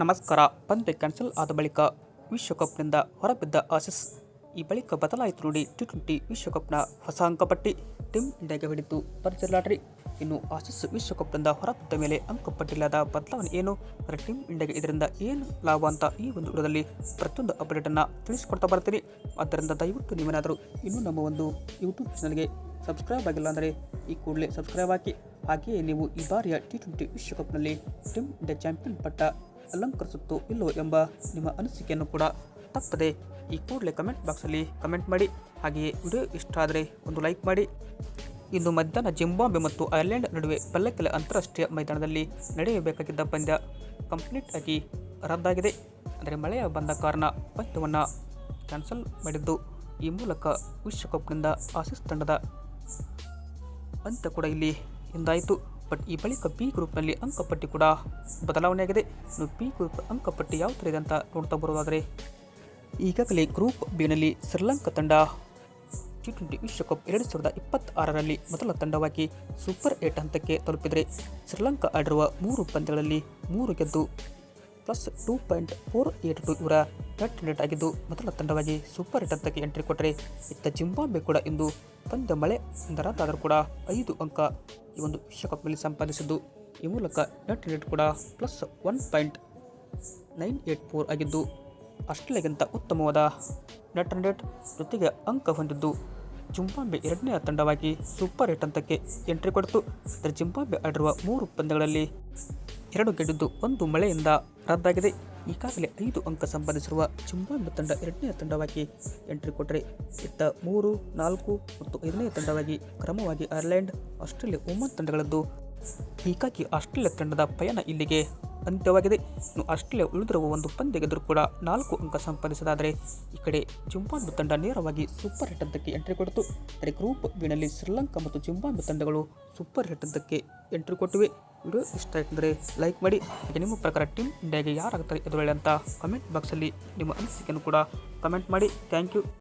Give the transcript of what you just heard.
ನಮಸ್ಕಾರ. ಪಂದ್ಯ ಕ್ಯಾನ್ಸಲ್ ಆದ ಬಳಿಕ ವಿಶ್ವಕಪ್ನಿಂದ ಹೊರಬಿದ್ದ ಆಸಿಸ್. ಈ ಬಳಿಕ ಬದಲಾಯಿತು ನೋಡಿ ಟಿ ಟ್ವೆಂಟಿ ವಿಶ್ವಕಪ್ನ ಹೊಸ ಅಂಕಪಟ್ಟಿ. ಟೀಮ್ ಇಂಡಿಯಾಗೆ ಹೊಡಿತು. ಭರ್ಜರಿ ಲಾಟ್ರಿ. ಇನ್ನು ಆಸಿಸ್ ವಿಶ್ವಕಪ್ನಿಂದ ಹೊರಬಿದ್ದ ಮೇಲೆ ಅಂಕಪಟ್ಟಿಲ್ಲದ ಬದಲಾವಣೆ ಏನು? ಅಂದರೆ ಟೀಮ್ ಇಂಡಿಯಾಗೆ ಇದರಿಂದ ಏನು ಲಾಭ ಅಂತ ಈ ಒಂದು ವಿಡಿಯೋದಲ್ಲಿ ಪ್ರತಿಯೊಂದು ಅಪ್ಡೇಟನ್ನು ತಿಳಿಸಿಕೊಡ್ತಾ ಬರ್ತೀನಿ. ಆದ್ದರಿಂದ ದಯವಿಟ್ಟು ನೀವೇನಾದರೂ ಇನ್ನೂ ನಮ್ಮ ಒಂದು ಯೂಟ್ಯೂಬ್ ಚಾನಲ್ಗೆ ಸಬ್ಸ್ಕ್ರೈಬ್ ಆಗಿಲ್ಲ ಅಂದರೆ ಈ ಕೂಡಲೇ ಸಬ್ಸ್ಕ್ರೈಬ್ ಹಾಕಿ. ಹಾಗೆಯೇ ನೀವು ಈ ಬಾರಿಯ ಟಿ ಟ್ವೆಂಟಿ ವಿಶ್ವಕಪ್ನಲ್ಲಿ ಟೀಮ್ ಇಂಡಿಯಾ ಚಾಂಪಿಯನ್ ಪಟ್ಟ ಅಲಂಕರಿಸುತ್ತೋ ಇಲ್ಲೋ ಎಂಬ ನಿಮ್ಮ ಅನಿಸಿಕೆಯನ್ನು ಕೂಡ ತಪ್ಪದೆ ಈ ಕೂಡಲೇ ಕಮೆಂಟ್ ಬಾಕ್ಸಲ್ಲಿ ಕಮೆಂಟ್ ಮಾಡಿ. ಹಾಗೆಯೇ ವಿಡಿಯೋ ಇಷ್ಟ ಆದರೆ ಒಂದು ಲೈಕ್ ಮಾಡಿ. ಇಂದು ಮಧ್ಯಾಹ್ನ ಜಿಂಬಾಂಬೆ ಮತ್ತು ಐರ್ಲೆಂಡ್ ನಡುವೆ ಪಲ್ಲಕ್ಕೆಲ ಅಂತಾರಾಷ್ಟ್ರೀಯ ಮೈದಾನದಲ್ಲಿ ನಡೆಯಬೇಕಾಗಿದ್ದ ಪಂದ್ಯ ಕಂಪ್ಲೀಟ್ ಆಗಿ ರದ್ದಾಗಿದೆ. ಅಂದರೆ ಮಳೆಯ ಬಂದ ಕಾರಣ ಪಂದ್ಯವನ್ನು ಕ್ಯಾನ್ಸಲ್ ಮಾಡಿದ್ದು ಈ ಮೂಲಕ ವಿಶ್ವಕಪ್ನಿಂದ ಆಸೀಸ್ ತಂಡದ ಅಂತ್ಯ ಕೂಡ ಇಲ್ಲಿ ಎಂದಾಯಿತು ಬಟ್ ಈ ಬಳಿಕ ಬಿ ಗ್ರೂಪ್ನಲ್ಲಿ ಅಂಕಪಟ್ಟಿ ಕೂಡ ಬದಲಾವಣೆಯಾಗಿದೆ. ಇನ್ನು ಬಿ ಗ್ರೂಪ್ ಅಂಕಪಟ್ಟಿ ಯಾವ ಥರ ಇದೆ ಅಂತ ನೋಡ್ತಾ ಬರೋದಾದರೆ, ಈಗಾಗಲೇ ಗ್ರೂಪ್ ಬಿನಲ್ಲಿ ಶ್ರೀಲಂಕಾ ತಂಡ ಟಿ ಟ್ವೆಂಟಿ ವಿಶ್ವಕಪ್ ಎರಡು ಸಾವಿರದ ಇಪ್ಪತ್ತಾರರಲ್ಲಿ ಮೊದಲ ತಂಡವಾಗಿ ಸೂಪರ್ ಏಟ್ ಹಂತಕ್ಕೆ ತಲುಪಿದರೆ, ಶ್ರೀಲಂಕಾ ಆಡಿರುವ ಮೂರು ಪಂದ್ಯಗಳಲ್ಲಿ ಮೂರು ಗೆದ್ದು plus two point four eight two ಇವರ ನೆಟ್ ರೇಟ್ ಆಗಿದ್ದು, ಮೊದಲ ತಂಡವಾಗಿ ಸೂಪರ್ ಏಟ್ ಹಂತಕ್ಕೆ ಎಂಟ್ರಿ ಕೊಟ್ಟರೆ ಇತ್ತ ಜಿಂಬಾಬ್ವೆ ಕೂಡ ಇಂದು ಪಂದ್ಯ ಮಳೆ ರದ್ದಾದರೂ ಕೂಡ ಐದು ಅಂಕ ಈ ಒಂದು ವಿಶ್ವಕಪ್ನಲ್ಲಿ ಸಂಪಾದಿಸಿದ್ದು. ಈ ಮೂಲಕ ನೆಟ್ ರೇಟ್ ಕೂಡ plus one point nine eight four ಆಗಿದ್ದು, ಆಸ್ಟ್ರೇಲಿಯಾಗಿಂತ ಉತ್ತಮವಾದ ನೆಟ್ ರೇಟ್ ಜೊತೆಗೆ ಅಂಕ ಹೊಂದಿದ್ದು. ಜಿಂಬಾಬ್ವೆ ಎರಡನೇ ತಂಡವಾಗಿ ಸೂಪರ್ ಏಟ್ ಹಂತಕ್ಕೆ ಎಂಟ್ರಿ ಕೊಡಿತು. ಅಂದರೆ ಜಿಂಬಾಬ್ವೆ ಆಡಿರುವ ಮೂರು ಪಂದ್ಯಗಳಲ್ಲಿ ಎರಡು ಗೆದ್ದಿದ್ದು ಒಂದು ಮಳೆಯಿಂದ ರದ್ದಾಗಿದೆ. ಈಗಾಗಲೇ ಐದು ಅಂಕ ಸಂಪಾದಿಸಿರುವ ಜಿಂಬಾಬ್ವೆ ತಂಡ ಎರಡನೇ ತಂಡವಾಗಿ ಎಂಟ್ರಿ ಕೊಟ್ಟರೆ ಇತ್ತ ಮೂರು, ನಾಲ್ಕು ಮತ್ತು ಐದನೇ ತಂಡವಾಗಿ ಕ್ರಮವಾಗಿ ಐರ್ಲೆಂಡ್, ಆಸ್ಟ್ರೇಲಿಯಾ ಒಮನ್ ತಂಡಗಳದ್ದು. ಹೀಗಾಗಿ ಆಸ್ಟ್ರೇಲಿಯಾ ತಂಡದ ಪಯಣ ಇಲ್ಲಿಗೆ ಅಂತ್ಯವಾಗಿದೆ. ಇನ್ನು ಆಸ್ಟ್ರೇಲಿಯಾ ಉಳಿದಿರುವ ಒಂದು ಪಂದ್ಯ ಗೆದ್ದರೂ ಕೂಡ ನಾಲ್ಕು ಅಂಕ ಸಂಪಾದಿಸದಾದರೆ ಈ ಕಡೆ ಜಿಂಬಾಬ್ವೆ ತಂಡ ನೇರವಾಗಿ ಸೂಪರ್ ಹಿಟ್ ಹಂತಕ್ಕೆ ಎಂಟ್ರಿ ಕೊಟ್ಟಿತು ಆದರೆ ಗ್ರೂಪ್ ಬಿನಲ್ಲಿ ಶ್ರೀಲಂಕಾ ಮತ್ತು ಜಿಂಬಾಬ್ವೆ ತಂಡಗಳು ಸೂಪರ್ ಹಿಟ್ ಹಂತಕ್ಕೆ ಎಂಟ್ರಿ ಕೊಟ್ಟಿವೆ. ವಿಡಿಯೋ ಇಷ್ಟ ಆಗಿದ್ದರೆ ಲೈಕ್ ಮಾಡಿ. ಹಾಗೆ ನಿಮ್ಮ ಪ್ರಕಾರ ಟೀಮ್ ಇಂಡಿಯಾಗೆ ಯಾರಾಗ್ತಾರೆ ಎದುರೊಳ್ಳೆ ಅಂತ ಕಮೆಂಟ್ ಬಾಕ್ಸಲ್ಲಿ ನಿಮ್ಮ ಅನಿಸಿಕೆಯನ್ನು ಕೂಡ ಕಮೆಂಟ್ ಮಾಡಿ. Thank you